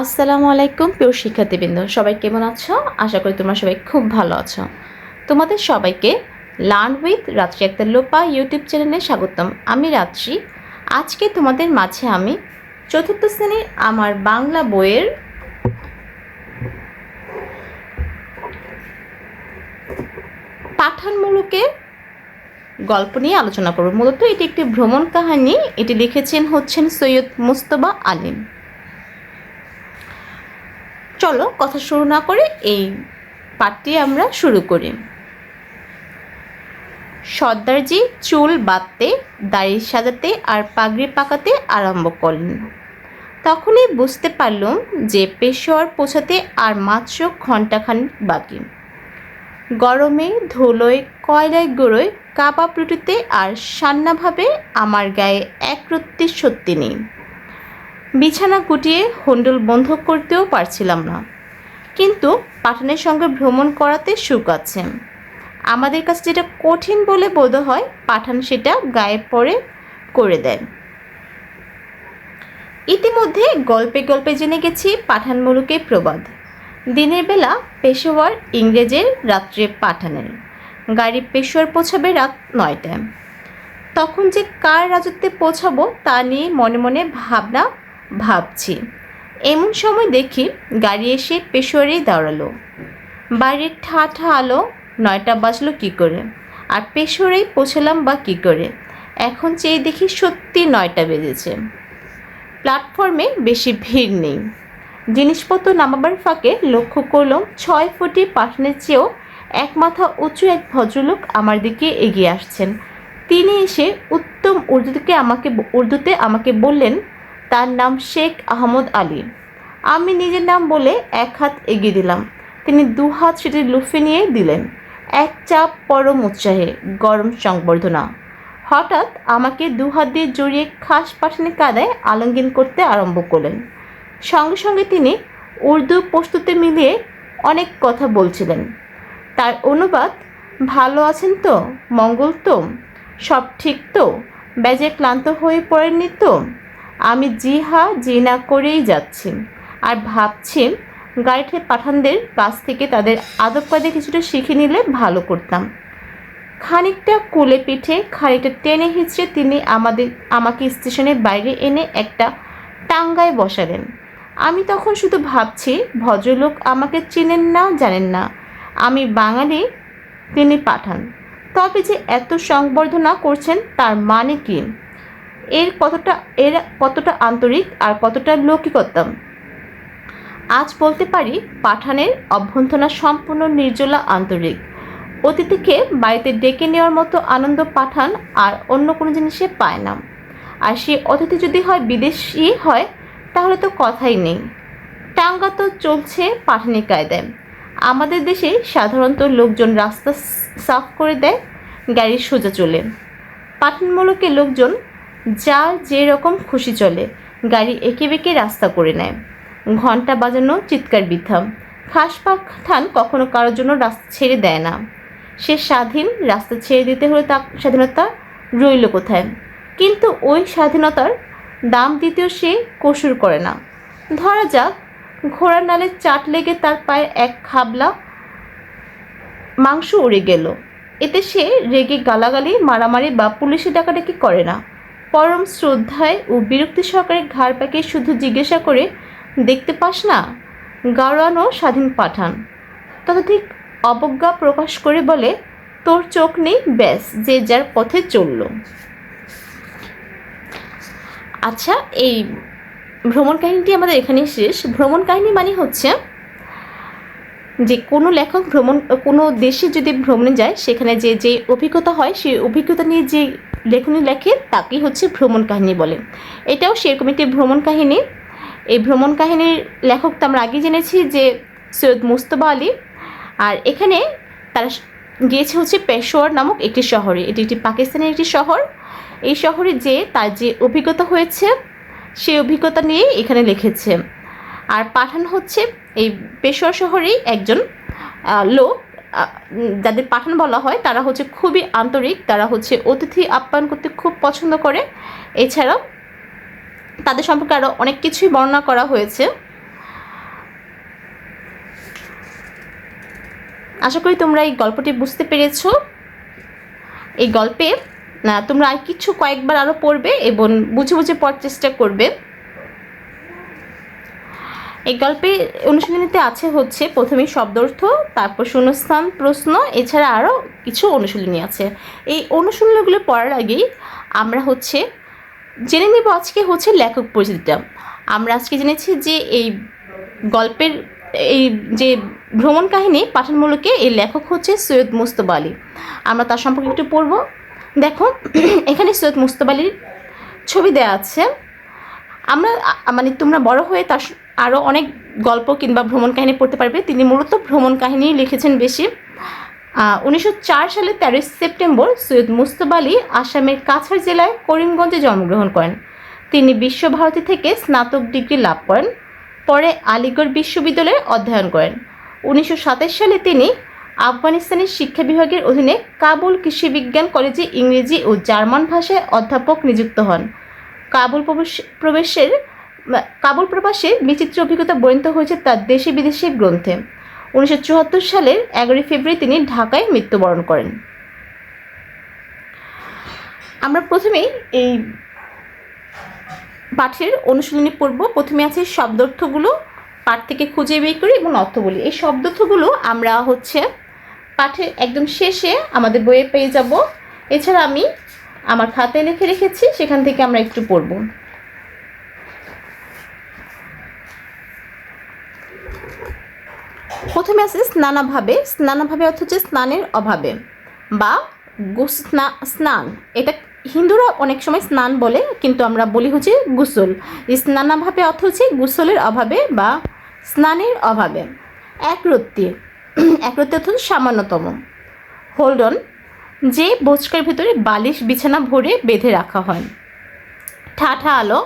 আসসালামু আলাইকুম, প্রিয় শিক্ষার্থীবৃন্দ। সবাই কেমন আছো? আশা করি তোমরা সবাই খুব ভালো আছো। তোমাদের সবাইকে লার্ন উইথ রাত্রি একটা লোপা ইউটিউব চ্যানেলে স্বাগতম। আমি রাত্রি। আজকে তোমাদের মাঝে আমি চতুর্থ শ্রেণির আমার বাংলা বইয়ের পাঠানমূলকে গল্প নিয়ে আলোচনা করব। মূলত এটি একটি ভ্রমণ কাহিনী। এটি লিখেছেন হচ্ছেন সৈয়দ মুস্তবা আলিম। চলো কথা শুরু না করে এই পাঠটি আমরা শুরু করি। সর্দারজি চুল বাঁধতে, দাড়ি সাজাতে আর পাগড়ি পাকাতে আরম্ভ করলেন। তখনই বুঝতে পারলাম যে পেশোয়ার পৌঁছাতে আর মাত্র ঘণ্টাখানিক বাকি। গরমে ধুলোয়, কয়লায় গুঁড়োয় কাবাব রুটিতে আর সান্নাভাবে আমার গায়ে এক রত্তি সত্যি নেই। বিছানা গুটিয়ে হন্ডল বন্ধ করতেও পারছিলাম না। কিন্তু পাঠানের সঙ্গে ভ্রমণ করাতে সুখ আছে। আমাদের কাছে যেটা কঠিন বলে বোধ হয়, পাঠান সেটা গায়ে পরে করে দেয়। ইতিমধ্যে গল্পে গল্পে জেনে গেছি পাঠান মুলুকের প্রবাদ। দিনের বেলা পেশোয়ার ইংরেজের রাত্রে পাঠানের। গাড়ি পেশোয়ার পৌঁছাবে রাত নয়টায়। তখন যে কার রাজত্বে পৌঁছাবো তা নিয়ে মনে মনে ভাবনা ভাবছি। এমন সময় দেখি গাড়ি এসে পেশোয়ারেই দাঁড়াল। বাইরের ঠা ঠা আলো নয়টা বাজলো কী করে? আর পেশোয়ারেই পৌঁছলাম বা কী করে? এখন চেয়ে দেখি সত্যি নয়টা বেজেছে। প্ল্যাটফর্মে বেশি ভিড় নেই। জিনিসপত্র নামাবার ফাঁকে লক্ষ্য করলাম ছয় ফুটি পাঠানের চেয়েও এক মাথা উঁচু এক ভদ্রলোক আমার দিকে এগিয়ে আসছেন। তিনি এসে উত্তম উর্দুতে আমাকে উর্দুতে আমাকে বললেন তার নাম শেখ আহমদ আলী। আমি নিজের নাম বলে এক হাত এগিয়ে দিলাম। তিনি দু হাত সেটি লুফে নিয়ে দিলেন। এক চাপ পরম উৎসাহে, গরম সংবর্ধনা। হঠাৎ আমাকে দু হাত দিয়ে জড়িয়ে খাস পাঠানি কাদায় আলঙ্গিন করতে আরম্ভ করলেন। সঙ্গে সঙ্গে তিনি উর্দু প্রস্তুতে মিলিয়ে অনেক কথা বলছিলেন। তার অনুবাদ, ভালো আছেন তো? মঙ্গল তো? সব ঠিক তো? ব্যাজে ক্লান্ত হয়ে পড়েননি তো? আমি জি হা জি না করেই যাচ্ছি। আর ভাবছি গাড়িতে পাঠানদের কাছ থেকে তাদের আদব কায়দে কিছুটা শিখে নিলে ভালো করতাম। খানিকটা কোলে পিঠে, খানিকটা টেনে হিচড়ে তিনি আমাদের, আমাকে স্টেশনের বাইরে এনে একটা টাঙ্গায় বসালেন। আমি তখন শুধু ভাবছি, ভদ্রলোক আমাকে চেনেন না, জানেন না। আমি বাঙালি, তিনি পাঠান। তবে যে এত সংবর্ধনা করছেন তার মানে কি? এর কতটা এর কতটা আন্তরিক আর কতটা লৌকিকতা আজ বলতে পারি পাঠানের অভ্যন্তনা সম্পূর্ণ নির্জলা আন্তরিক। অতিথিকে বাড়িতে ডেকে নেওয়ার মতো আনন্দ পাঠান আর অন্য কোনো জিনিসে পায় না। আর সে অতিথি যদি হয় বিদেশি হয়, তাহলে তো কথাই নেই। টাঙ্গা তো চলছে পাঠানি কায়দায়। আমাদের দেশে সাধারণত লোকজন রাস্তা সাফ করে দেয় গাড়ি সোজা চলে। পাঠানমূলকে লোকজন যে রকম খুশি চলে, গাড়ি এঁকে বেঁকে রাস্তা করে নেয়। ঘণ্টা বাজানো চিৎকার বৃথা। খাস পাঠান কখনো কারোর জন্য রাস্তা ছেড়ে দেয় না। সে স্বাধীন রাস্তা ছেড়ে দিতে হলে তার স্বাধীনতা রইল কোথায়? কিন্তু ওই স্বাধীনতার দাম দিতেও সে কসুর করে না। ধরা যাক, ঘোড়ার নালে চাট লেগে তার পায়ে এক খাবলা মাংস উড়ে গেল। এতে সে রেগে গালাগালি, মারামারি বা পুলিশে ডাকাডাকি করে না। পরম শ্রদ্ধায় ও বিরক্তি সহকারে ঘাড় পাকে শুধু জিজ্ঞাসা করে, দেখতে পাস না? গাড়ানো স্বাধীন পাঠান। ততধিক অবজ্ঞা প্রকাশ করে বলে, তোর চোখ নেই, ব্যাস, যে যার পথে চলল। আচ্ছা এই ভ্রমণ কাহিনীটি আমাদের এখানেই শেষ। ভ্রমণ কাহিনী মানে হচ্ছে যে কোনো লেখক ভ্রমণ, কোনো দেশে যদি ভ্রমণে যায়, সেখানে যে যে অভিজ্ঞতা হয়, সেই অভিজ্ঞতা নিয়ে যে লেখনী লেখে তাকেই হচ্ছে ভ্রমণ কাহিনী বলে। এটাও সেরকম একটি ভ্রমণ কাহিনী। এই ভ্রমণ কাহিনীর লেখক তো আমরা আগে জেনেছি যে সৈয়দ মুস্তবা আলী। আর এখানে তারা গিয়েছে হচ্ছে পেশোয়ার নামক একটি শহরে। এটি একটি পাকিস্তানের একটি শহর। এই শহরে যে তার যে অভিজ্ঞতা হয়েছে, সেই অভিজ্ঞতা নিয়ে এখানে লিখেছে। আর পাঠান হচ্ছে এই পেশোয়ার শহরেই একজন লোক যাদের পাঠান বলা হয়, তারা হচ্ছে খুবই আন্তরিক, তারা হচ্ছে অতিথি আপ্যায়ন করতে খুব পছন্দ করে। এছাড়াও তাদের সম্পর্কে আরও অনেক কিছুই বর্ণনা করা হয়েছে। আশা করি তোমরা এই গল্পটি বুঝতে পেরেছ। এই গল্পে তোমরা আর কিছু কয়েকবার আরও পড়বে এবং বুঝে বুঝে পড়ার চেষ্টা করবে। এই গল্পে অনুশীলনীতে আছে হচ্ছে প্রথমে শব্দার্থ, তারপর শূন্যস্থান, প্রশ্ন, এছাড়া আরও কিছু অনুশীলনী আছে। এই অনুশীলনীগুলো পড়ার আগেই আমরা হচ্ছে জেনে নেব আজকে হচ্ছে লেখক পরিচিতিটা। আমরা আজকে জেনেছি যে এই গল্পের এই যে ভ্রমণ কাহিনী পাঠানমূলকে এই লেখক হচ্ছে সৈয়দ মুস্তফা আলী। আমরা তার সম্পর্কে একটু পড়ব। দেখো, এখানে সৈয়দ মুস্তফা আলীর ছবি দেওয়া আছে। আমরা মানে তোমরা বড় হয়ে তার আরও অনেক গল্প কিংবা ভ্রমণ কাহিনী পড়তে পারবে। তিনি মূলত ভ্রমণ কাহিনী লিখেছেন বেশি। উনিশশো চার সালে তেরোই সেপ্টেম্বর সৈয়দ মুস্তফা আলী আসামের কাছাড় জেলায় করিমগঞ্জে জন্মগ্রহণ করেন। তিনি বিশ্বভারতী থেকে স্নাতক ডিগ্রি লাভ করেন, পরে আলিগড় বিশ্ববিদ্যালয়ে অধ্যয়ন করেন। উনিশশো সাতাশ সালে তিনি আফগানিস্তানের শিক্ষা বিভাগের অধীনে কাবুল কৃষি বিজ্ঞান কলেজে ইংরেজি ও জার্মান ভাষায় অধ্যাপক নিযুক্ত হন। কাবুল প্রবেশ- প্রবেশের কাবুল প্রবাসে বিচিত্র অভিজ্ঞতা বর্ণিত হয়েছে তার দেশি বিদেশি গ্রন্থে। উনিশশো চুয়াত্তর সালের এগারোই ফেব্রুয়ারি তিনি ঢাকায় মৃত্যুবরণ করেন। আমরা প্রথমেই এই পাঠের অনুশীলনী পড়ব। প্রথমে আছে শব্দার্থগুলো, পাঠ থেকে খুঁজে বের করি এবং অর্থ বলি। এই শব্দার্থগুলো আমরা হচ্ছে পাঠের একদম শেষে আমাদের বইয়ে পেয়ে যাব। এছাড়া আমি আমার খাতায় লিখে রেখেছি, সেখান থেকে আমরা একটু পড়ব। প্রথমে আছে স্নানাভাবে। স্নানাভাবে অর্থ হচ্ছে স্নানের অভাবে বা গুসনা, স্নান। এটা হিন্দুরা অনেক সময় স্নান বলে, কিন্তু আমরা বলি হচ্ছে গুসল। স্নানাভাবে অর্থ হচ্ছে গুসলের অভাবে বা স্নানের অভাবে। একরত্তি। একরত্তি অর্থ হচ্ছে সামান্যতম। হোল্ড অন যে বোচকার ভিতরে বালিশ, বিছানা ভরে বেঁধে রাখা হয়। ঠাঠা আলো,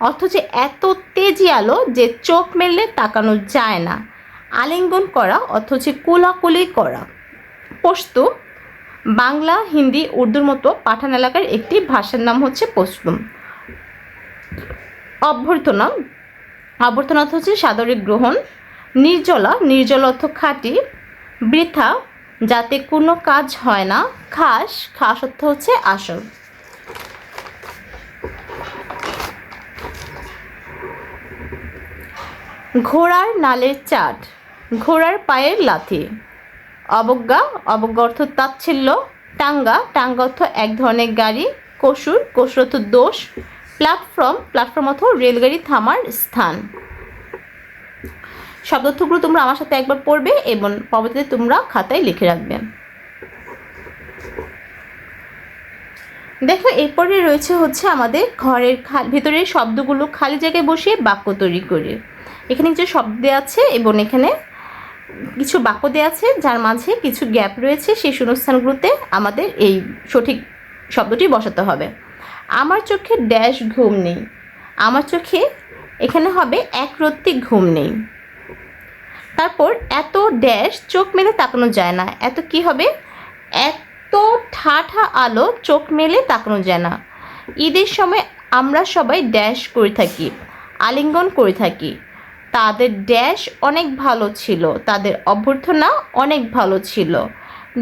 অথচ এত তেজি আলো যে চোখ মেললে তাকানো যায় না। আলিঙ্গন করা, অথচ কোলাকুলি করা। পশতু বাংলা, হিন্দি, উর্দুর মতো পাঠান এলাকার একটি ভাষার নাম হচ্ছে পশতুম অভ্যর্থনা অভ্যর্থনা অর্থ হচ্ছে সাদরিক গ্রহণ, নির্জলা নির্জল অর্থ খাঁটি, বৃথা যাতে কোনো কাজ হয় না, খাস খাস অর্থ হচ্ছে আসল। ঘোড়ার নালের চাট, ঘোড়ার পায়ের লাথি। অবজ্ঞা অবজ্ঞা অর্থ তাচ্ছিল্য, টাঙ্গা টাঙ্গা অর্থ এক ধরনের গাড়ি, কসুর কসুর অর্থ দোষ প্ল্যাটফর্ম প্ল্যাটফর্ম অর্থ রেলগাড়ি থামার স্থান। শব্দার্থগুলো তোমরা আমার সাথে একবার পড়বে এবং পরবর্তীতে তোমরা খাতায় লিখে রাখবে। দেখো, এরপরে রয়েছে হচ্ছে আমাদের ঘরের ভেতরের শব্দগুলো খালি জায়গায় বসিয়ে বাক্য তৈরি করে। এখানে কিছু শব্দ দেওয়া আছে এবং এখানে কিছু বাক্য দেওয়া আছে, যার মাঝে কিছু গ্যাপ রয়েছে। সেই শূন্যস্থানগুলোতে আমাদের এই সঠিক শব্দটি বসাতে হবে। আমার চোখে ড্যাশ ঘুম নেই। আমার চোখে এখানে হবে এক রত্তি ঘুম নেই। তারপর এত ড্যাশ চোখ মেলে তাকানো যায় না। এত কি হবে? এত ঠাঠা আলো চোখ মেলে তাকানো যায় না। ঈদের সময় আমরা সবাই ড্যাশ করে থাকি, আলিঙ্গন করে থাকি। তাদের ড্যাশ অনেক ভালো ছিল, তাদের অভ্যর্থনা অনেক ভালো ছিল।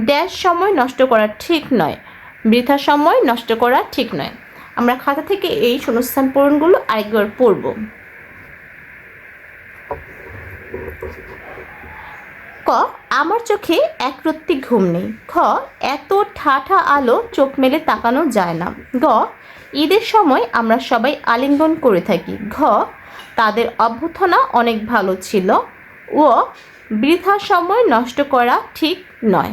ড্যাশ সময় নষ্ট করা ঠিক নয়, বৃথা সময় নষ্ট করা ঠিক নয়। আমরা খাতা থেকে এই শূন্যস্থান পূরণগুলো আরেকবার পড়ব। ক, আমার চোখে একরত্তি ঘুম নেই। খ, এত ঠাঠা আলো চোখ মেলে তাকানো যায় না। গ, ঈদের সময় আমরা সবাই আলিঙ্গন করে থাকি। ঘ, তাদের অভ্যর্থনা অনেক ভালো ছিল। ও, বৃথা সময় নষ্ট করা ঠিক নয়।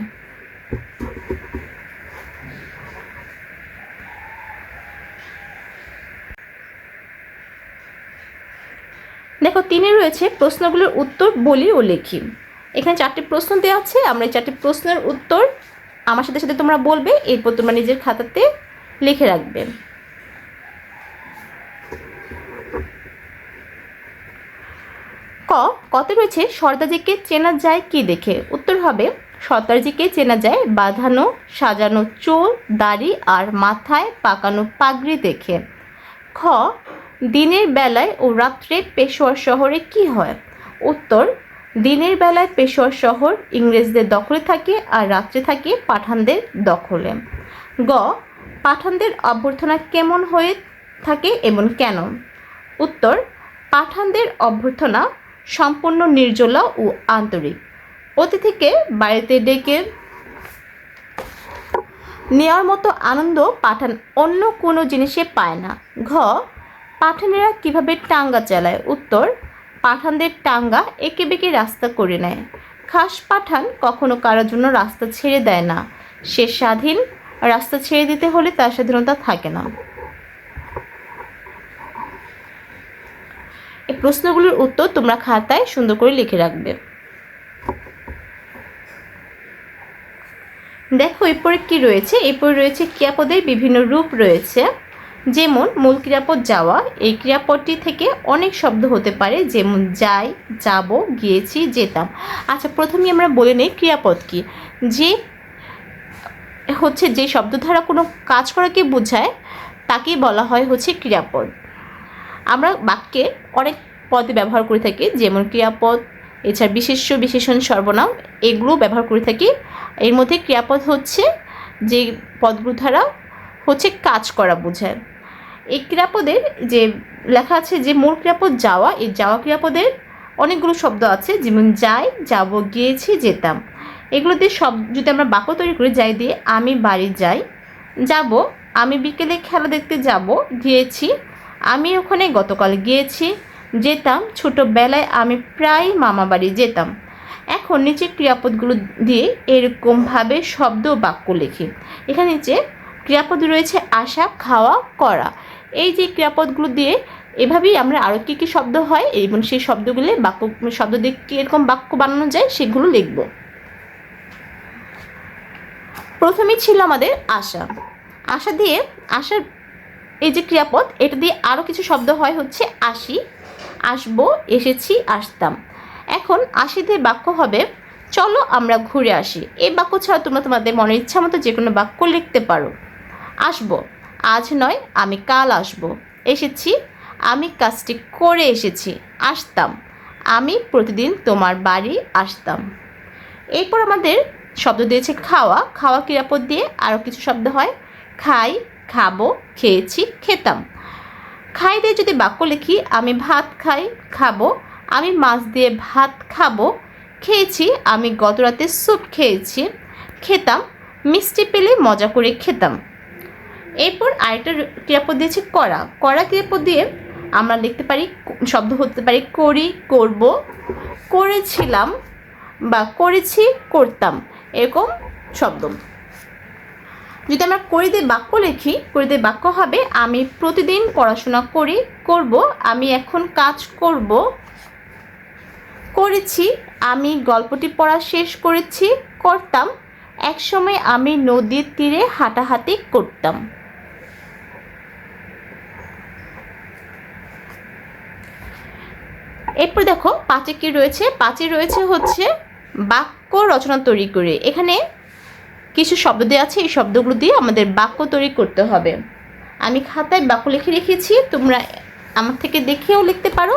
দেখো, তিনি রয়েছে প্রশ্নগুলোর উত্তর বলি ও লিখি। এখানে চারটি প্রশ্ন দেওয়া আছে। আমরা এই চারটি প্রশ্নের উত্তর আমার সাথে সাথে তোমরা বলবে, এরপর তোমরা নিজের খাতাতে লিখে রাখবে। ক, কত রয়েছে সর্দারজিকে চেনা যায় কি দেখে? উত্তর হবে সর্দারজিকে চেনা যায় বাঁধানো, সাজানো চুল, দাড়ি আর মাথায় পাকানো পাগড়ি দেখে। খ, দিনের বেলায় ও রাত্রে পেশোয়ার শহরে কি হয়? উত্তর দিনের বেলায় পেশোয়ার শহর, ইংরেজদের দখলে থাকে আর রাত্রে থাকে পাঠানদের দখলে। গ, পাঠানদের অভ্যর্থনা কেমন হয়ে থাকে এবং কেন? উত্তর, পাঠানদের অভ্যর্থনা সম্পূর্ণ নির্জলা ও আন্তরিক। অতিথিকে বাড়িতে ডেকে নেওয়ার মতো আনন্দ পাঠান অন্য কোনো জিনিসে পায় না। ঘ, পাঠানেরা কীভাবে টাঙ্গা চালায়? উত্তর পাঠানদের টাঙ্গা এঁকে বেঁকে রাস্তা করে নেয়। খাস পাঠান কখনো কারোর জন্য রাস্তা ছেড়ে দেয় না। সে স্বাধীন, রাস্তা ছেড়ে দিতে হলে তার স্বাধীনতা থাকে না। এই প্রশ্নগুলোর উত্তর তোমরা খাতায় সুন্দর করে লিখে রাখবে। দেখো, এরপরে কি রয়েছে? এরপরে রয়েছে ক্রিয়াপদের বিভিন্ন রূপ রয়েছে। যেমন মূল ক্রিয়াপদ যাওয়া, এই ক্রিয়াপদটি থেকে অনেক শব্দ হতে পারে, যেমন যাই, যাব, গিয়েছি, যেতাম। আচ্ছা প্রথমেই আমরা বলে নেই ক্রিয়াপদ কি। যে হচ্ছে যে শব্দ দ্বারা কোনো কাজ করাকে বোঝায়, তাকেই বলা হয় হচ্ছে ক্রিয়াপদ। আমরা বাক্যে অনেক পদে ব্যবহার করে থাকি, যেমন ক্রিয়াপদ, এছাড়া বিশেষ্য, বিশেষণ, সর্বনাম, এগুলো ব্যবহার করে থাকি। এর মধ্যে ক্রিয়াপদ হচ্ছে যে পদগুলো দ্বারা হচ্ছে কাজ করা বোঝায়। এই ক্রিয়াপদের যে লেখা আছে যে মূল ক্রিয়াপদ যাওয়া, এই যাওয়া ক্রিয়াপদের অনেকগুলো শব্দ আছে, যেমন যাই, যাব, গিয়েছি, যেতাম। এগুলো দিয়ে সব, যদি আমরা বাক্য তৈরি করি, যাই দিয়ে আমি বাড়ি যাই, যাব, আমি বিকেলে খেলা দেখতে যাব, গিয়েছি, আমি ওখানে গতকাল গিয়েছি, যেতাম, ছোটোবেলায় আমি প্রায় মামা বাড়ি যেতাম। এখন নিচে ক্রিয়াপদগুলো দিয়ে এরকমভাবে শব্দ বাক্য লিখি। এখানে নিচে ক্রিয়াপদ রয়েছে, আসা, খাওয়া, করা। এই যে ক্রিয়াপদগুলো দিয়ে এভাবেই আমরা আরও কী কী শব্দ হয়, এবং সেই শব্দগুলো বাক্য শব্দ দিয়ে কীরকম বাক্য বানানো যায় সেগুলো লিখব। প্রথমেই ছিল আমাদের আশা। আশা দিয়ে, আশার এই যে ক্রিয়াপদ, এটা দিয়ে আরও কিছু শব্দ হয় হচ্ছে আসি, আসব, এসেছি, আসতাম। এখন আশিতে বাক্য হবে, চলো আমরা ঘুরে আসি। এই বাক্য ছাড়া তোমরা তোমাদের মনের ইচ্ছা মতো যে কোনো বাক্য লিখতে পারো। আসব। আজ নয়, আমি কাল আসব। এসেছি, আমি কাজটি করে এসেছি, আসতাম। আমি প্রতিদিন তোমার বাড়ি আসতাম। এরপর আমাদের শব্দ দিয়েছে খাওয়া। খাওয়া ক্রিয়াপদ দিয়ে আরও কিছু শব্দ হয়। খাই, খাব, খেয়েছি, খেতাম। খাই দিয়ে যদি বাক্য লিখি, আমি ভাত খাই, খাব। আমি মাছ দিয়ে ভাত খাব। খেয়েছি, আমি গত রাতে স্যুপ খেয়েছি। খেতাম, মিষ্টি পেলে মজা করে খেতাম। এরপর আরেকটা ক্রিয়াপদ দিয়েছি করা। করা ক্রিয়াপদ দিয়ে আমরা লিখতে পারি, শব্দ হতে পারি করি, করব। করেছিলাম বা করেছি, করতাম, এরকম শব্দ। যদি আমরা করে দিয়ে বাক্য লিখি করে দিয়ে বাক্য হবে, আমি প্রতিদিন পড়াশোনা করি, করব, আমি এখন কাজ করব, করেছি, আমি গল্পটি পড়া শেষ করেছি, করতাম, একসময় আমি নদীর তীরে হাঁটাহাঁটি করতাম। এরপর দেখো, পাঁচে কি রয়েছে? পাঁচে রয়েছে হচ্ছে বাক্য রচনা তৈরি করে। এখানে কিছু শব্দ দেওয়া আছে, এই শব্দগুলো দিয়ে আমাদের বাক্য তৈরি করতে হবে। আমি খাতায় বাক্য লিখে রেখেছি, তোমরা আমার থেকে দেখেও লিখতে পারো,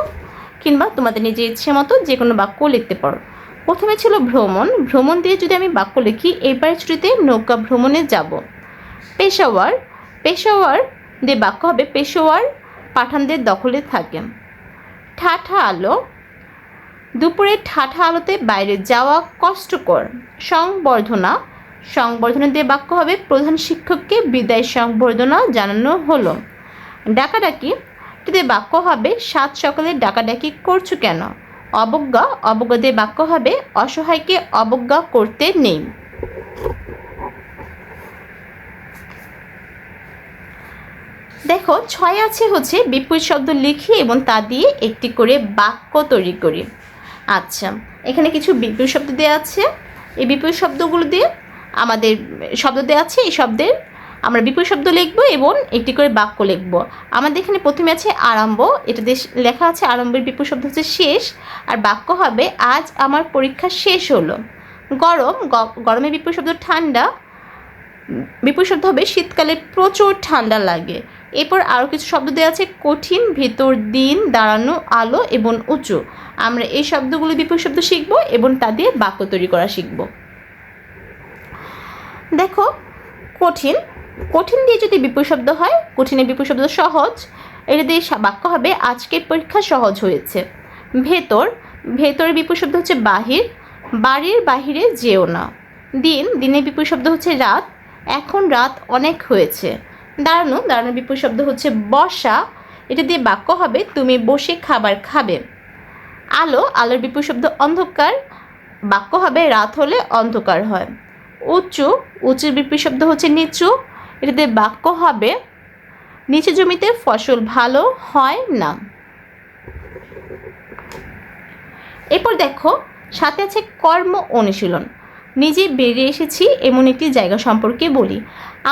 কিংবা তোমাদের নিজের ইচ্ছে মতো যে কোনো বাক্য লিখতে পারো। প্রথমে ছিল ভ্রমণ। ভ্রমণ দিয়ে যদি আমি বাক্য লিখি এবার ছুটিতে নৌকা ভ্রমণে যাব। পেশাওয়ার। পেশাওয়ার দিয়ে বাক্য হবে পেশোয়ার পাঠানদের দখলে থাকে। ঠাঠা আলো। দুপুরে ঠাঠা আলোতে বাইরে যাওয়া কষ্টকর। সংবর্ধনা। সংবর্ধনা দিয়ে বাক্য হবে, প্রধান শিক্ষককে বিদায় সংবর্ধনা জানানো হলো। ডাকাডাকি এটিতে বাক্য হবে, সাত সকালে ডাকাডাকি করছ কেন? অবজ্ঞা। অবজ্ঞা দিয়ে বাক্য হবে, অসহায়কে অবজ্ঞা করতে নেই। দেখো, ছয় আছে হচ্ছে বিপরীত শব্দ লিখি এবং তা দিয়ে একটি করে বাক্য তৈরি করি। আচ্ছা এখানে কিছু বিপরীত শব্দ দেওয়া আছে। এই বিপরীত শব্দগুলো দিয়ে আমাদের শব্দ দেওয়া আছে, এই শব্দের আমরা বিপরীত শব্দ লিখব এবং একটি করে বাক্য লিখব। আমাদের এখানে প্রথমে আছে আরম্ভ, এটা লেখা আছে আরম্ভের বিপরীত শব্দ হচ্ছে শেষ, আর বাক্য হবে, আজ আমার পরীক্ষা শেষ হলো। গরম গরমের বিপরীত শব্দ ঠান্ডা বিপরীত শব্দ হবে, শীতকালে প্রচুর ঠান্ডা লাগে। এরপর আরও কিছু শব্দ দেওয়া আছে, কঠিন, ভিতর দিন, দাঁড়ানো, আলো এবং উঁচু। আমরা এই শব্দগুলো বিপরীত শব্দ শিখব এবং তা দিয়ে বাক্য তৈরি করা শিখব। দেখো, কঠিন। কঠিন দিয়ে যদি বিপরীত শব্দ হয়, কঠিনের বিপরীত শব্দ সহজ। এটা দিয়ে বাক্য হবে, আজকের পরীক্ষা সহজ হয়েছে। ভেতর। ভেতরের বিপরীত শব্দ হচ্ছে বাহির। বাড়ির বাহিরে যেও না। দিন। দিনের বিপরীত শব্দ হচ্ছে রাত। এখন রাত অনেক হয়েছে। দাঁড়ানো, দাঁড়ানোর বিপরীত শব্দ হচ্ছে বসা। এটা দিয়ে বাক্য হবে, তুমি বসে খাবার খাবে। আলো, আলোর বিপরীত শব্দ অন্ধকার। বাক্য হবে, রাত হলে অন্ধকার হয়। উঁচু, উঁচুর বিপরীত শব্দ হচ্ছে নিচু। এটা দিয়ে বাক্য হবে, নিচু জমিতে ফসল ভালো হয় না। এরপর দেখো, সাথে আছে কর্ম অনুশীলন। নিজে বেরিয়ে এসেছি এমন একটি জায়গা সম্পর্কে বলি।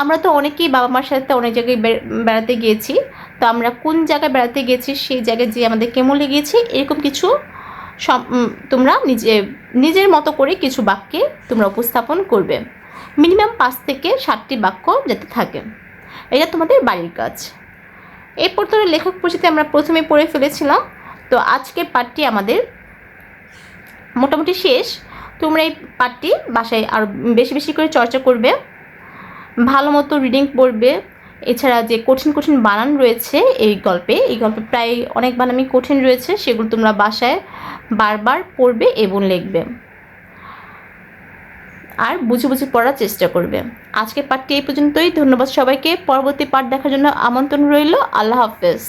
আমরা তো অনেকেই বাবা মার সাথে অনেক জায়গায় বেড়াতে গিয়েছি। তো আমরা কোন জায়গায় বেড়াতে গেছি সেই জায়গায় যে আমাদের কেমন লেগেছে, এরকম কিছু তোমরা নিজে, নিজের মতো করে কিছু বাক্যে তোমরা উপস্থাপন করবে। মিনিমাম পাঁচ থেকে সাতটি বাক্য যাতে থাকে। এটা তোমাদের বাড়ির কাজ। এরপর তো লেখক পরিচিতি আমরা প্রথমে পড়ে ফেলেছিলাম। তো আজকের পাঠটি আমাদের মোটামুটি শেষ। তোমরা এই পাঠটি বাসায় আরও বেশি বেশি করে চর্চা করবে, ভালো মতো রিডিং পড়বে। এছাড়া যে কঠিন কঠিন বানান রয়েছে এই গল্পে এই গল্পে প্রায় অনেক বানানই কঠিন রয়েছে, সেগুলো তোমরা বাসায় বারবার পড়বে এবং লিখবে। আর বুঝে বুঝে পড়ার চেষ্টা করবে। আজকের পাঠটি এই পর্যন্তই। ধন্যবাদ সবাইকে। পরবর্তী পাঠ দেখার জন্য আমন্ত্রণ রইল। আল্লাহ হাফেজ।